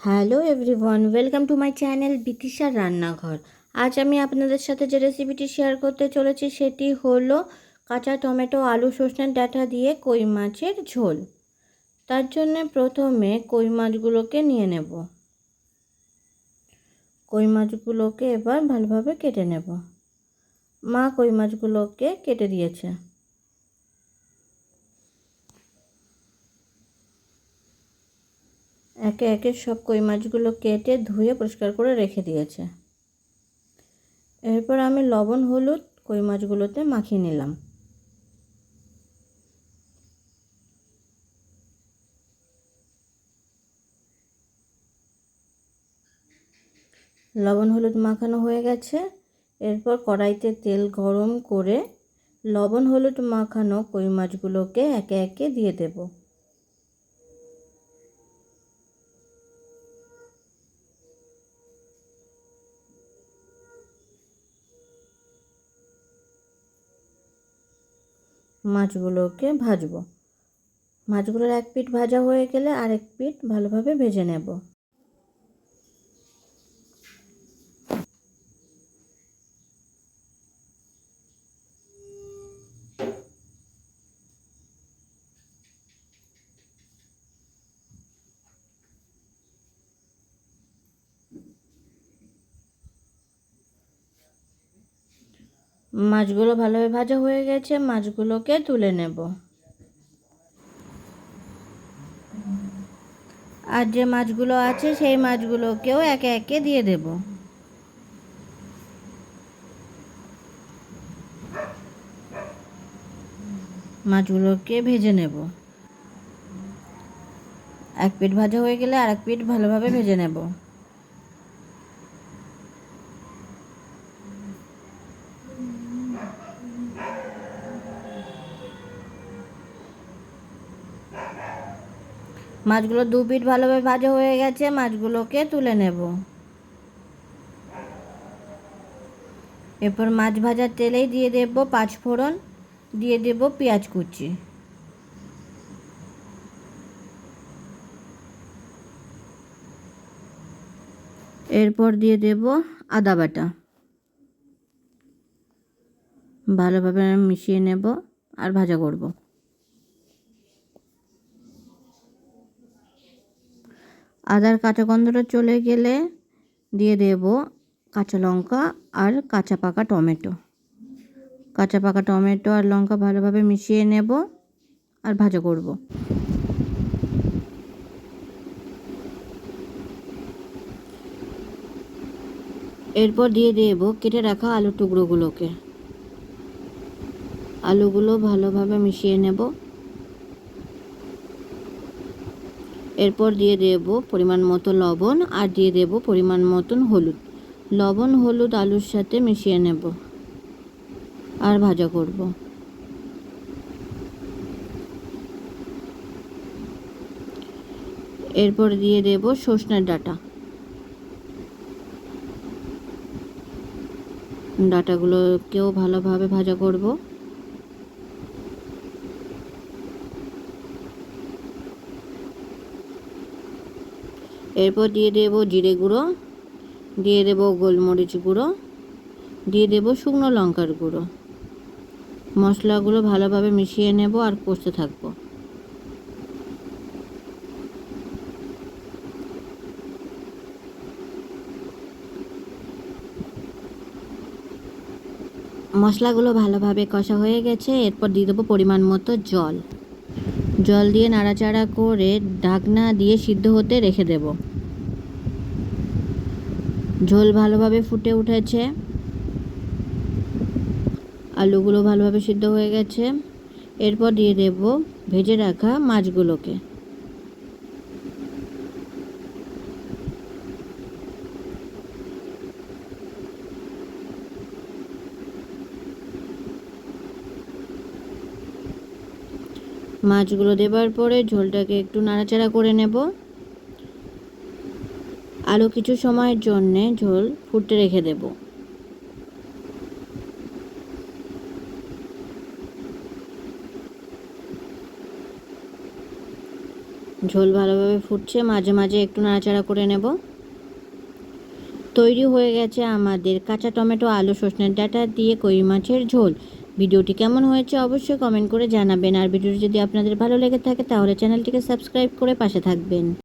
Hello everyone welcome to my channel বিতিশার রান্নাঘর আজ আমি আপনাদের সাথে যে রেসিপিটি শেয়ার করতে চলেছি সেটি হলো কাঁচা টমেটো, আলু সজনের ডাঁটা দিয়ে কই মাছের ঝোল। তার জন্য প্রথমে কই মাছগুলোকে নিয়ে নেব। কই মাছগুলোকে এবার ভালোভাবে কেটে নেব। মা কই মাছগুলোকে কেটে দিয়েছে। একে একে সব কই মাছগুলো কেটে ধুয়ে পরিষ্কার করে রেখে দিয়েছে। এরপর আমি লবণ, হলুদ কই মাছগুলোতে মাখিয়ে নিলাম। লবণ, হলুদ মাখানো হয়ে গেছে। এরপর কড়াইতে তেল গরম করে লবণ, হলুদ মাখানো কই মাছগুলোকে একে একে দিয়ে দেবো। মাছগুলোকে ভাজবো। মাছগুলোর এক পিঠ ভাজা হয়ে গেলে আরেক পিঠ ভালোভাবে ভেজে নেব। মাছগুলো ভালোভাবে ভাজা হয়ে গেছে, মাছগুলোকে তুলে নেব। আর যে মাছগুলো আছে, সেই মাছগুলোকেও একে একে দিয়ে দেব। মাছগুলোকে ভেজে নেব। এক পিঠ ভাজা হয়ে গেলে আর এক পিঠ ভালোভাবে ভেজে নেব। মাছগুলো দু পিঠ ভালোভাবে ভাজা হয়ে গেছে, মাছগুলোকে তুলে নেব। এরপর মাছ ভাজার তেলেই দিয়ে দেব পাঁচ ফোড়ন, দিয়ে দেব পেঁয়াজ কুচি। এরপর দিয়ে দেব আদা বাটা। ভালোভাবে মিশিয়ে নেব আর ভাজা করব। আদার কাঁচা গন্ধটা চলে গেলে দিয়ে দেব কাঁচা লঙ্কা আর কাঁচা পাকা টমেটো। কাঁচা পাকা টমেটো আর লঙ্কা ভালোভাবে মিশিয়ে নেব আর ভাজা করব। এরপর দিয়ে দেব কেটে রাখা আলু টুকরোগুলোকে। আলুগুলো ভালোভাবে মিশিয়ে নেব। এরপর দিয়ে দেব পরিমাণ মতো লবণ আর দিয়ে দেব পরিমাণ মতন হলুদ। লবণ, হলুদ, আলুর সাথে মিশিয়ে নেব আর ভাজা করব। এরপর দিয়ে দেব সজনের ডাটা। ডাটাগুলোকেও ভালোভাবে ভাজা করব। এরপর দিয়ে দেব জিরে গুঁড়ো, দিয়ে দেব গোলমরিচ গুঁড়ো, দিয়ে দেব শুকনো লঙ্কার গুঁড়ো। মশলাগুলো ভালোভাবে মিশিয়ে নেব আর কষতে থাকব। মশলাগুলো ভালোভাবে কষা হয়ে গেছে, এরপর দিয়ে দেবো পরিমাণ মতো জল। জল দিয়ে নাড়াচাড়া করে ঢাকনা দিয়ে সিদ্ধ হতে রেখে দেব। ঝোল ভালোভাবে ফুটে উঠেছে। আলুগুলো ভালোভাবে সিদ্ধ হয়ে গেছে। এরপর দিয়ে দেব ভেজে রাখা মাছগুলোকে। মাছগুলো দেবার পরে ঝোলটাকে একটু নাড়াচাড়া করে নেব। আরও কিছু সময়ের জন্যে ঝোল ফুটতে রেখে দেব। ঝোল ভালোভাবে ফুটছে, মাঝে মাঝে একটু নাড়াচাড়া করে নেব। তৈরি হয়ে গেছে আমাদের কাঁচা টমেটো, আলু সজনের ডাঁটা দিয়ে কই মাছের ঝোল। ভিডিওটি কেমন হয়েছে অবশ্যই কমেন্ট করে জানাবেন। আর ভিডিওটি যদি আপনাদের ভালো লেগে থাকে তাহলে চ্যানেলটিকে সাবস্ক্রাইব করে পাশে থাকবেন।